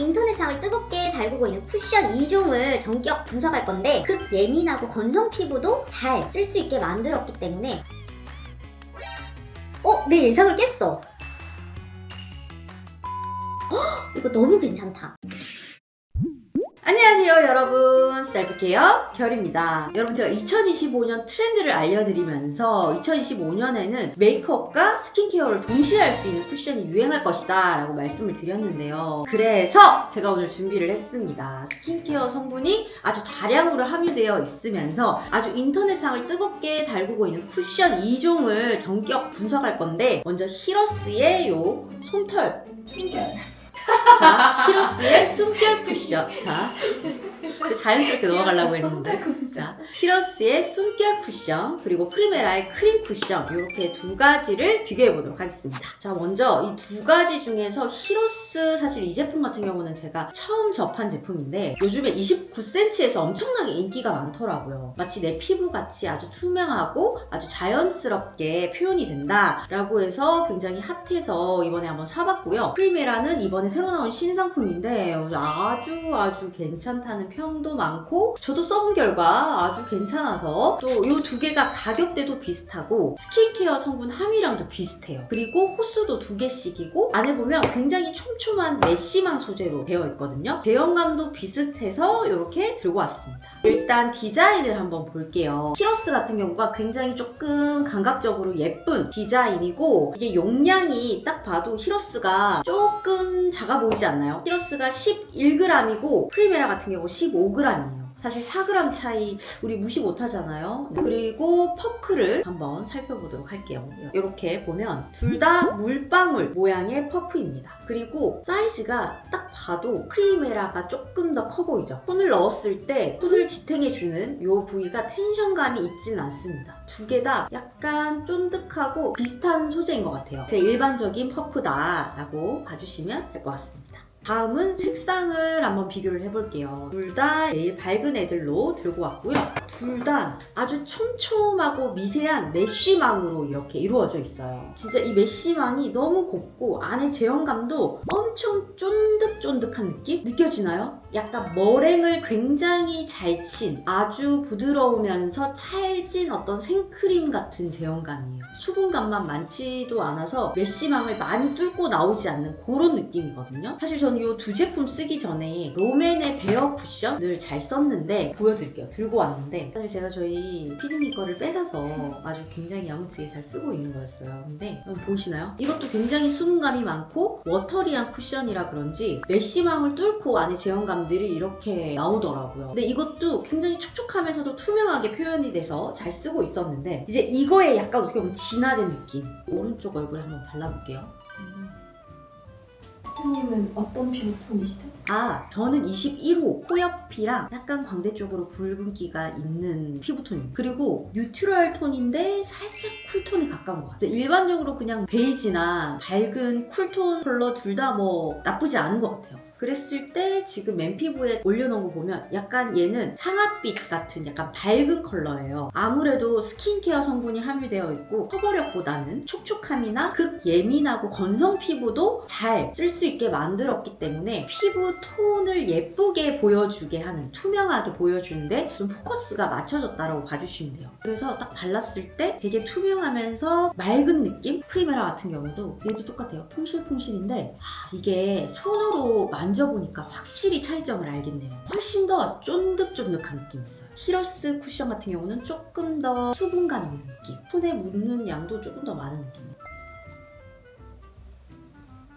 인터넷상을 뜨겁게 달구고 있는 쿠션 2종을 전격 분석할 건데 극 예민하고 건성 피부도 잘 쓸 수 있게 만들었기 때문에 어? 내 예상을 깼어 헉, 이거 너무 괜찮다 안녕하세요 여러분. 셀프케어 결입니다. 여러분 제가 2025년 트렌드를 알려드리면서 2025년에는 메이크업과 스킨케어를 동시에 할 수 있는 쿠션이 유행할 것이다 라고 말씀을 드렸는데요. 그래서 제가 오늘 준비를 했습니다. 스킨케어 성분이 아주 다량으로 함유되어 있으면서 아주 인터넷상을 뜨겁게 달구고 있는 쿠션 2종을 전격 분석할 건데 먼저 히러스의 요 솜털 자, 히로스의 숨결 쿠션. 자, 자연스럽게 넘어가려고 했는데. 자, 히로스의 숨결 쿠션, 그리고 프리메라의 크림 쿠션. 이렇게 두 가지를 비교해 보도록 하겠습니다. 자, 먼저 이 두 가지 중에서 히로스, 사실 이 제품 같은 경우는 제가 처음 접한 제품인데, 요즘에 29cm에서 엄청나게 인기가 많더라고요. 마치 내 피부 같이 아주 투명하고 아주 자연스럽게 표현이 된다라고 해서 굉장히 핫해서 이번에 한번 사봤고요. 프리메라는 이번에 새로 나온 신상품인데 아주 아주 괜찮다는 평도 많고 저도 써본 결과 아주 괜찮아서 또 이 두 개가 가격대도 비슷하고 스킨케어 성분 함유량도 비슷해요. 그리고 호수도 두 개씩이고 안에 보면 굉장히 촘촘한 메쉬망 소재로 되어 있거든요. 제형감도 비슷해서 이렇게 들고 왔습니다. 일단 디자인을 한번 볼게요. 히러스 같은 경우가 굉장히 조금 감각적으로 예쁜 디자인이고 이게 용량이 딱 봐도 히러스가 조금 작아 보이지 않나요? 히러스가 11g이고 프리메라 같은 경우 15g이에요. 사실 4g 차이 우리 무시 못 하잖아요. 그리고 퍼프를 한번 살펴보도록 할게요. 이렇게 보면 둘 다 물방울 모양의 퍼프입니다. 그리고 사이즈가 딱 봐도 프리메라가 조금 더 커 보이죠? 손을 넣었을 때 손을 지탱해주는 이 부위가 텐션감이 있진 않습니다. 두 개 다 약간 쫀득하고 비슷한 소재인 것 같아요. 제 일반적인 퍼프다라고 봐주시면 될 것 같습니다. 다음은 색상을 한번 비교를 해볼게요. 둘다 제일 밝은 애들로 들고 왔고요. 둘 다 아주 촘촘하고 미세한 메쉬망으로 이렇게 이루어져 있어요. 진짜 이 메쉬망이 너무 곱고 안에 제형감도 엄청 쫀득쫀득한 느낌? 느껴지나요? 약간 머랭을 굉장히 잘 친 아주 부드러우면서 찰진 어떤 생크림 같은 제형감이에요. 수분감만 많지도 않아서 메쉬망을 많이 뚫고 나오지 않는 그런 느낌이거든요. 사실 저는 이 두 제품 쓰기 전에 롬앤의 베어 쿠션을 잘 썼는데 보여드릴게요. 들고 왔는데 사실 제가 저희 피디님 거를 뺏어서 아주 굉장히 야무지게 잘 쓰고 있는 거였어요. 근데 여러분 보이시나요? 이것도 굉장히 수분감이 많고 워터리한 쿠션이라 그런지 메쉬망을 뚫고 안에 제형감들이 이렇게 나오더라고요. 근데 이것도 굉장히 촉촉하면서도 투명하게 표현이 돼서 잘 쓰고 있었는데 이제 이거에 약간 어떻게 보면 진화된 느낌. 오른쪽 얼굴에 한번 발라볼게요. 대표님은 어떤 피부톤이시죠? 아, 저는 21호 코옆이랑 약간 광대 쪽으로 붉은기가 있는 피부톤입니다. 그리고 뉴트럴 톤인데 살짝 쿨톤에 가까운 것 같아요. 일반적으로 그냥 베이지나 밝은 쿨톤 컬러 둘 다 뭐 나쁘지 않은 것 같아요. 그랬을 때 지금 맨 피부에 올려놓은 거 보면 약간 얘는 상아빛 같은 약간 밝은 컬러예요. 아무래도 스킨케어 성분이 함유되어 있고 커버력보다는 촉촉함이나 극 예민하고 건성 피부도 잘 쓸 수 있게 만들었기 때문에 피부 톤을 예쁘게 보여주게 하는 투명하게 보여주는데 좀 포커스가 맞춰졌다라고 봐주시면 돼요. 그래서 딱 발랐을 때 되게 투명하면서 맑은 느낌? 프리메라 같은 경우도 얘도 똑같아요. 퐁실퐁실인데 아, 이게 손으로 만져 보니까 확실히 차이점을 알겠네요. 훨씬 더 쫀득쫀득한 느낌이 있어요. 히러스 쿠션 같은 경우는 조금 더 수분감 있는 느낌. 손에 묻는 양도 조금 더 많은 느낌이에요.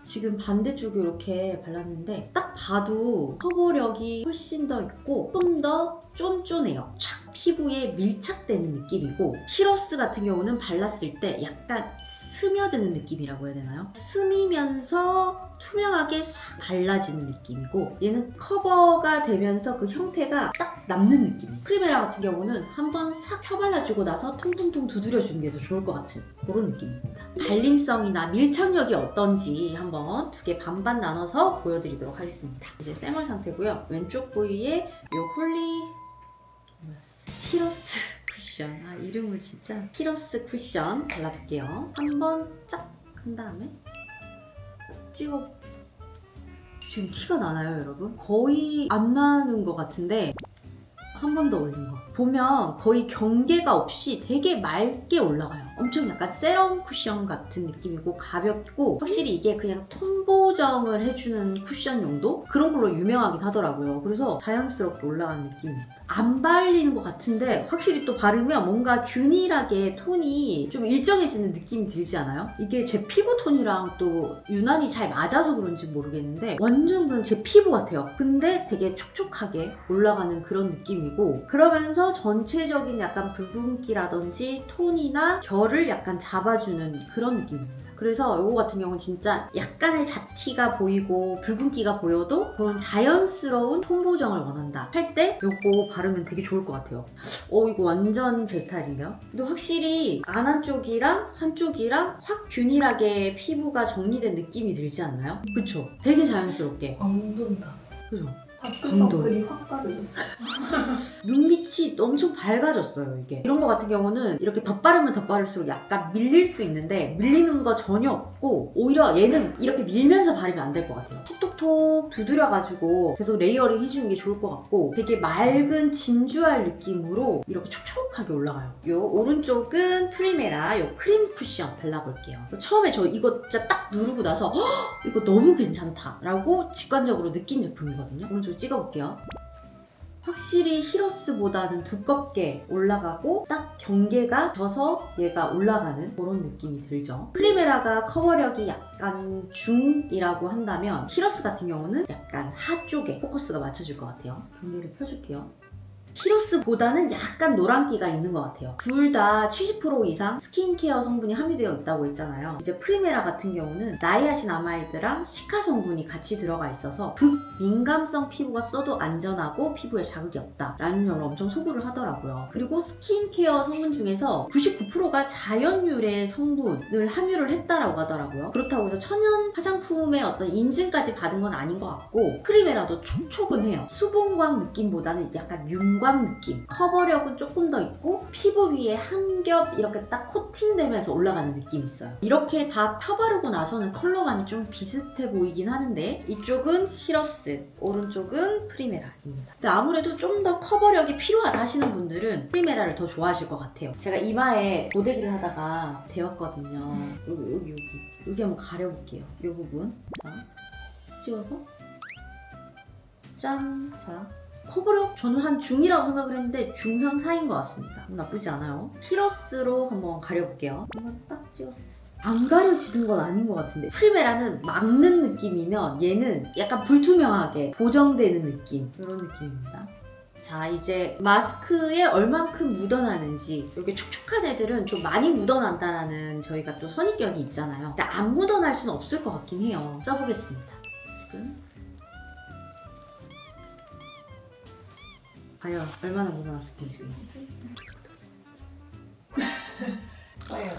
지금 반대쪽에 이렇게 발랐는데 딱 봐도 커버력이 훨씬 더 있고 좀 더 쫀쫀해요. 촥 피부에 밀착되는 느낌이고 히러스 같은 경우는 발랐을 때 약간 스며드는 느낌이라고 해야 되나요? 스미면서 투명하게 싹 발라지는 느낌이고 얘는 커버가 되면서 그 형태가 딱 남는 느낌이에요. 프리메라 같은 경우는 한번 싹 펴발라주고 나서 통통통 두드려주는 게 더 좋을 것 같은 그런 느낌입니다. 발림성이나 밀착력이 어떤지 한번 두 개 반반 나눠서 보여드리도록 하겠습니다. 이제 쌩얼 상태고요. 왼쪽 부위에 요 홀리 뭐였어? 히러스 쿠션. 아 이름을 진짜 히러스 쿠션 발라볼게요. 한번 쫙 한 다음에 찍어 지금 티가 나나요, 여러분? 거의 안 나는 것 같은데 한 번 더 올린 거. 보면 거의 경계가 없이 되게 맑게 올라가요. 엄청 약간 세럼 쿠션 같은 느낌이고 가볍고 확실히 이게 그냥 톤 보정을 해주는 쿠션 용도? 그런 걸로 유명하긴 하더라고요. 그래서 자연스럽게 올라가는 느낌입니다. 안 발리는 것 같은데 확실히 또 바르면 뭔가 균일하게 톤이 좀 일정해지는 느낌이 들지 않아요? 이게 제 피부 톤이랑 또 유난히 잘 맞아서 그런지 모르겠는데 완전 그냥 제 피부 같아요. 근데 되게 촉촉하게 올라가는 그런 느낌이고 그러면서 전체적인 약간 붉은기라든지 톤이나 결을 약간 잡아주는 그런 느낌입니다. 그래서 이거 같은 경우는 진짜 약간의 잡티가 보이고 붉은기가 보여도 그런 자연스러운 톤 보정을 원한다 할 때 이거 바르면 되게 좋을 것 같아요. 어 이거 완전 제 스타일인데요? 근데 확실히 안 한쪽이랑 한쪽이랑 확 균일하게 피부가 정리된 느낌이 들지 않나요? 그쵸? 되게 자연스럽게 광돈다. 그죠? 다크서클이 확 가려졌어. 눈빛이 엄청 밝아졌어요 이게. 이런 거 같은 경우는 이렇게 덧바르면 덧바를수록 약간 밀릴 수 있는데 밀리는 거 전혀 없고 오히려 얘는 이렇게 밀면서 바르면 안 될 것 같아요. 톡톡톡 두드려가지고 계속 레이어링 해주는 게 좋을 것 같고 되게 맑은 진주알 느낌으로 이렇게 촉촉 하게 올라가요 요 오른쪽은 프리메라 요 크림 쿠션 발라볼게요 처음에 저 이거 진짜 딱 누르고 나서 "헉, 이거 너무 괜찮다 라고 직관적으로 느낀 제품이거든요 오른쪽 찍어볼게요 확실히 히로스보다는 두껍게 올라가고 딱 경계가 져서 얘가 올라가는 그런 느낌이 들죠. 프리메라가 커버력이 약간 중이라고 한다면 히로스 같은 경우는 약간 하 쪽에 포커스가 맞춰질 것 같아요. 경계를 펴줄게요. 히로스보다는 약간 노란기가 있는 것 같아요. 둘 다 70% 이상 스킨케어 성분이 함유되어 있다고 했잖아요. 이제 프리메라 같은 경우는 나이아신 아마이드랑 시카 성분이 같이 들어가 있어서 극민감성 피부가 써도 안전하고 피부에 자극이 없다라는 걸 엄청 소구를 하더라고요. 그리고 스킨케어 성분 중에서 99%가 자연 유래 성분을 함유를 했다라고 하더라고요. 그렇다고 해서 천연 화장품의 어떤 인증까지 받은 건 아닌 것 같고 프리메라도 촉촉은 해요. 수분광 느낌보다는 약간 윤광 느낌. 커버력은 조금 더 있고 피부 위에 한 겹 이렇게 딱 코팅되면서 올라가는 느낌이 있어요. 이렇게 다 펴바르고 나서는 컬러감이 좀 비슷해 보이긴 하는데 이쪽은 히러스, 오른쪽은 프리메라입니다. 근데 아무래도 좀 더 커버력이 필요하다 하시는 분들은 프리메라를 더 좋아하실 것 같아요. 제가 이마에 고데기를 하다가 데웠거든요. 여기 여기 여기 여기 한번 가려볼게요. 이 부분 자 찍어서 짠. 자 커버력 저는 한 중이라고 생각을 했는데 중상 사이인 것 같습니다. 나쁘지 않아요. 히러스로 한번 가려볼게요. 한번 딱 찍었어. 안 가려지는 건 아닌 것 같은데 프리메라는 막는 느낌이면 얘는 약간 불투명하게 보정되는 느낌 이런 느낌입니다. 자 이제 마스크에 얼만큼 묻어나는지 여기 촉촉한 애들은 좀 많이 묻어난다라는 저희가 또 선입견이 있잖아요. 근데 안 묻어날 수는 없을 것 같긴 해요. 써보겠습니다. 지금 과연 얼마나 묻어났을지 보세요. 과연.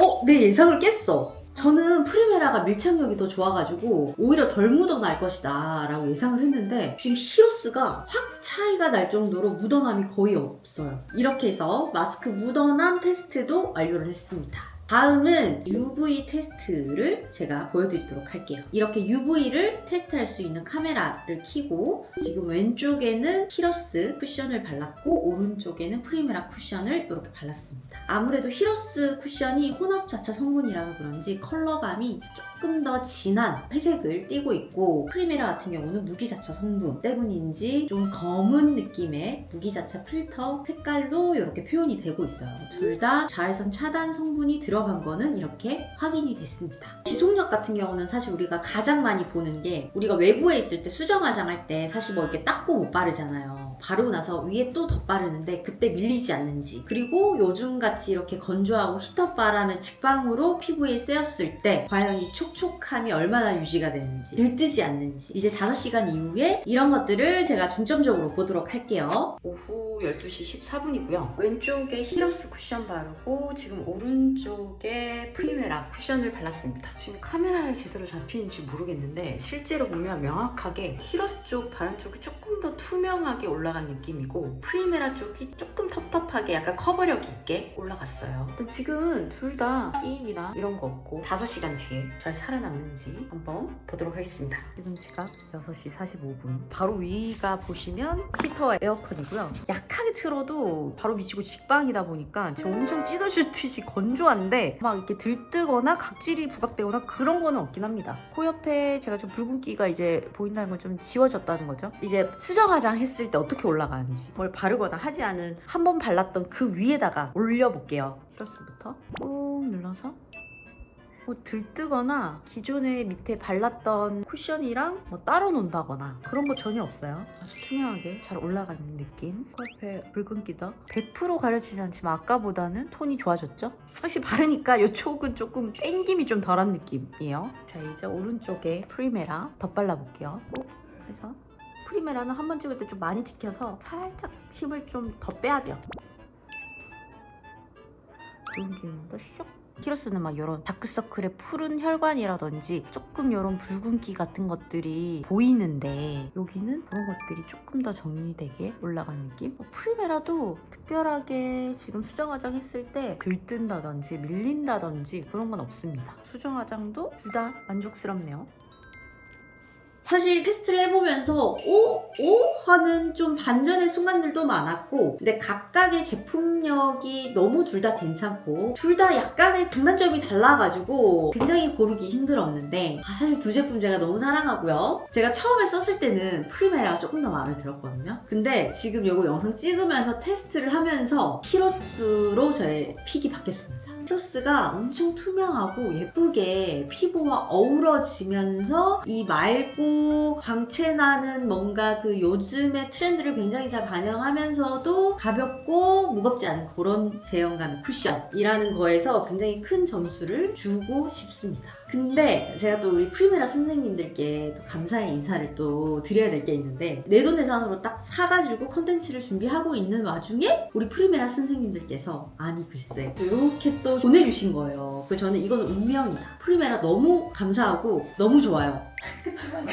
어? 내 예상을 깼어. 저는 프리메라가 밀착력이 더 좋아가지고 오히려 덜 묻어날 것이다 라고 예상을 했는데 지금 히로스가 확 차이가 날 정도로 묻어남이 거의 없어요. 이렇게 해서 마스크 묻어남 테스트도 완료를 했습니다. 다음은 UV 테스트를 제가 보여드리도록 할게요. 이렇게 UV를 테스트할 수 있는 카메라를 켜고 지금 왼쪽에는 히러스 쿠션을 발랐고 오른쪽에는 프리메라 쿠션을 이렇게 발랐습니다. 아무래도 히러스 쿠션이 혼합 자차 성분이라서 그런지 컬러감이 조금 더 진한 회색을 띠고 있고 프리메라 같은 경우는 무기자차 성분 때문인지 좀 검은 느낌의 무기자차 필터 색깔로 이렇게 표현이 되고 있어요. 둘 다 자외선 차단 성분이 들어간 거는 이렇게 확인이 됐습니다. 지속력 같은 경우는 사실 우리가 가장 많이 보는 게 우리가 외부에 있을 때 수정 화장할 때 사실 뭐 이렇게 닦고 못 바르잖아요. 바르고 나서 위에 또 덧바르는데 그때 밀리지 않는지. 그리고 요즘 같이 이렇게 건조하고 히터바람의 직방으로 피부에 쐬었을 때 과연 이 촉촉함이 얼마나 유지가 되는지 들뜨지 않는지. 이제 5시간 이후에 이런 것들을 제가 중점적으로 보도록 할게요. 오후 12시 14분이고요. 왼쪽에 히러스 쿠션 바르고 지금 오른쪽에 프리메라 쿠션을 발랐습니다. 지금 카메라에 제대로 잡히는지 모르겠는데 실제로 보면 명확하게 히러스 쪽 바른 쪽이 조금 더 투명하게 올라간 느낌이고 프리메라 쪽이 조금 텁텁하게 약간 커버력 있게 올라갔어요. 지금은 둘 다 게임이나 이런 거 없고 5시간 뒤에 잘 살아남는지 한번 보도록 하겠습니다. 지금 시각 6시 45분. 바로 위가 보시면 히터와 에어컨이고요. 약 하게 틀어도 바로 미치고 직방이다 보니까 지금 엄청 찢어질 듯이 건조한데 막 이렇게 들뜨거나 각질이 부각되거나 그런 거는 없긴 합니다. 코 옆에 제가 좀 붉은기가 이제 보인다는 건 좀 지워졌다는 거죠. 이제 수정 화장 했을 때 어떻게 올라가는지 뭘 바르거나 하지 않은 한 번 발랐던 그 위에다가 올려볼게요. 히러스부터 꾹 눌러서 뭐 들뜨거나 기존에 밑에 발랐던 쿠션이랑 뭐 따로 논다거나 그런 거 전혀 없어요. 아주 투명하게 잘 올라가는 느낌. 코앞에 붉은기도 100% 가려지지 않지만 아까보다는 톤이 좋아졌죠? 확실히 바르니까 이쪽은 조금 땡김이 좀 덜한 느낌이에요. 자 이제 오른쪽에 프리메라 덧 발라볼게요. 꼭 해서 프리메라는 한 번 찍을 때 좀 많이 찍혀서 살짝 힘을 좀 더 빼야 돼요. 붉은기도 쇽 히로스는 막 이런 다크서클의 푸른 혈관이라든지 조금 이런 붉은기 같은 것들이 보이는데 여기는 그런 것들이 조금 더 정리되게 올라간 느낌? 어, 프리메라도 특별하게 지금 수정 화장 했을 때 들뜬다든지 밀린다든지 그런 건 없습니다. 수정 화장도 둘 다 만족스럽네요. 사실 테스트를 해보면서 오? 오? 하는 좀 반전의 순간들도 많았고 근데 각각의 제품력이 너무 둘 다 괜찮고 둘 다 약간의 장단점이 달라가지고 굉장히 고르기 힘들었는데 아, 사실 두 제품 제가 너무 사랑하고요 제가 처음에 썼을 때는 프리메라가 조금 더 마음에 들었거든요 근데 지금 이거 영상 찍으면서 테스트를 하면서 히러스로 저의 픽이 바뀌었습니다 히러스가 엄청 투명하고 예쁘게 피부와 어우러지면서 이 맑고 광채 나는 뭔가 그 요즘의 트렌드를 굉장히 잘 반영하면서도 가볍고 무겁지 않은 그런 제형감의 쿠션이라는 거에서 굉장히 큰 점수를 주고 싶습니다. 근데 제가 또 우리 프리메라 선생님들께 또 감사의 인사를 또 드려야 될 게 있는데 내돈내산으로 딱 사가지고 컨텐츠를 준비하고 있는 와중에 우리 프리메라 선생님들께서 아니 글쎄 이렇게 또 보내주신 거예요. 그 저는 이건 운명이다. 프리메라 너무 감사하고 너무 좋아요. 그치만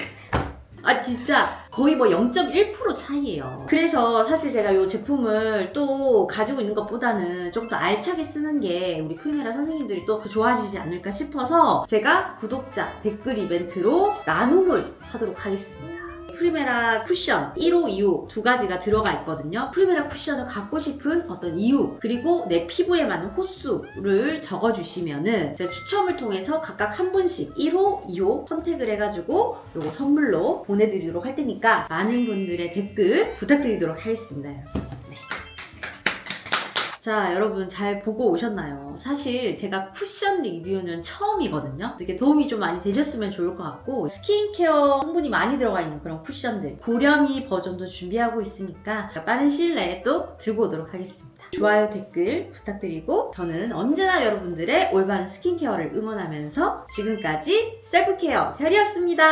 아 진짜 거의 뭐 0.1% 차이예요. 그래서 사실 제가 이 제품을 또 가지고 있는 것보다는 좀 더 알차게 쓰는 게 우리 프리메라 선생님들이 또 좋아하시지 않을까 싶어서 제가 구독자 댓글 이벤트로 나눔을 하도록 하겠습니다. 프리메라 쿠션 1호, 2호 두 가지가 들어가 있거든요. 프리메라 쿠션을 갖고 싶은 어떤 이유 그리고 내 피부에 맞는 호수를 적어주시면은 제가 추첨을 통해서 각각 한 분씩 1호, 2호 선택을 해가지고 요거 선물로 보내드리도록 할 테니까 많은 분들의 댓글 부탁드리도록 하겠습니다. 자, 여러분 잘 보고 오셨나요? 사실 제가 쿠션 리뷰는 처음이거든요. 되게 도움이 좀 많이 되셨으면 좋을 것 같고 스킨케어 성분이 많이 들어가 있는 그런 쿠션들 고렴이 버전도 준비하고 있으니까 빠른 시일 내에 또 들고 오도록 하겠습니다. 좋아요, 댓글 부탁드리고 저는 언제나 여러분들의 올바른 스킨케어를 응원하면서 지금까지 셀프케어 별이었습니다.